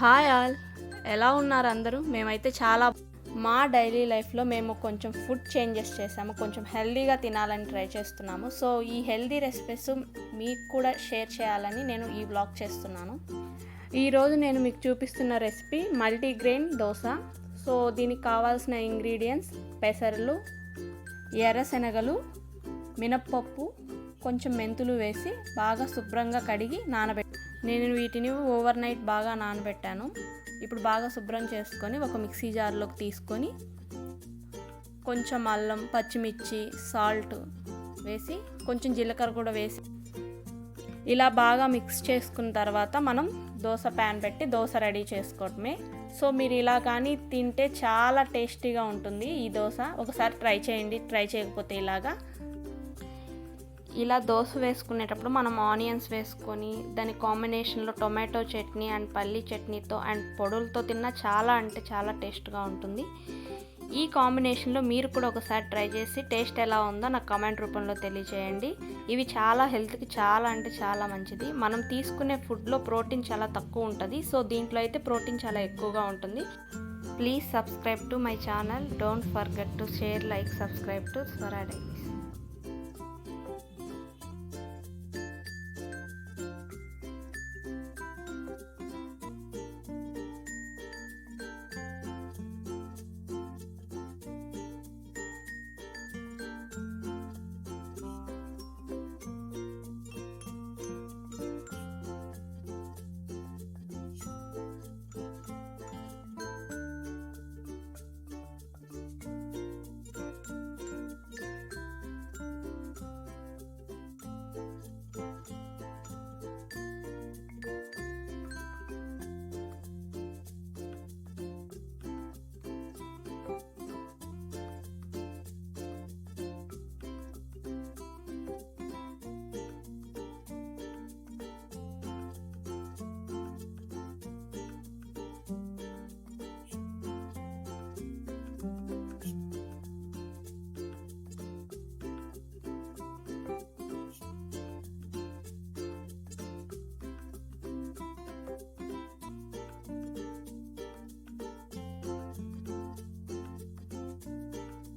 Hi all. ఎలా ఉన్నారు అందరూ? మేమైతే చాలా మా డైలీ లైఫ్లో మేము కొంచెం ఫుడ్ చేంజెస్ చేసాము. కొంచెం హెల్దీగా తినాలని ట్రై చేస్తున్నాము. సో ఈ హెల్దీ రెసిపీస్ మీకు కూడా షేర్ చేయాలని నేను ఈ బ్లాగ్ చేస్తున్నాను. ఈరోజు నేను మీకు చూపిస్తున్న రెసిపీ మల్టీగ్రెయిన్ దోశ. సో దీనికి కావాల్సిన ఇంగ్రీడియంట్స్ పెసరలు ఎర్రశనగలు మినప్పప్పు కొంచెం మెంతులు వేసి బాగా శుభ్రంగా కడిగి నానబెట్టి నేను వీటిని ఓవర్ నైట్ బాగా నానబెట్టాను. ఇప్పుడు బాగా శుభ్రం చేసుకొని ఒక మిక్సీ జార్లోకి తీసుకొని కొంచెం అల్లం పచ్చిమిర్చి సాల్ట్ వేసి కొంచెం జీలకర్ర కూడా వేసి ఇలా బాగా మిక్స్ చేసుకున్న తర్వాత మనం దోశ ప్యాన్ పెట్టి దోశ రెడీ చేసుకోవటమే సో మీరు ఇలా కానీ తింటే చాలా టేస్టీగా ఉంటుంది ఈ దోశ. ఒకసారి ట్రై చేయండి ట్రై చేయకపోతే ఇలాగా. ఇలా దోశ వేసుకునేటప్పుడు మనం ఆనియన్స్ వేసుకొని దాని కాంబినేషన్లో టొమాటో చట్నీ అండ్ పల్లీ చట్నీతో అండ్ పొడులతో తిన్నా చాలా అంటే చాలా టేస్ట్గా ఉంటుంది. ఈ కాంబినేషన్లో మీరు కూడా ఒకసారి ట్రై చేసి టేస్ట్ ఎలా ఉందో నాకు కమెంట్ రూపంలో తెలియజేయండి ఇవి చాలా హెల్త్కి చాలా అంటే చాలా మంచిది. మనం తీసుకునే ఫుడ్లో ప్రోటీన్ చాలా తక్కువ ఉంటుంది. సో దీంట్లో అయితే ప్రోటీన్ చాలా ఎక్కువగా ఉంటుంది. Please subscribe to my channel. Don't forget to share like subscribe to స్వరాడైస్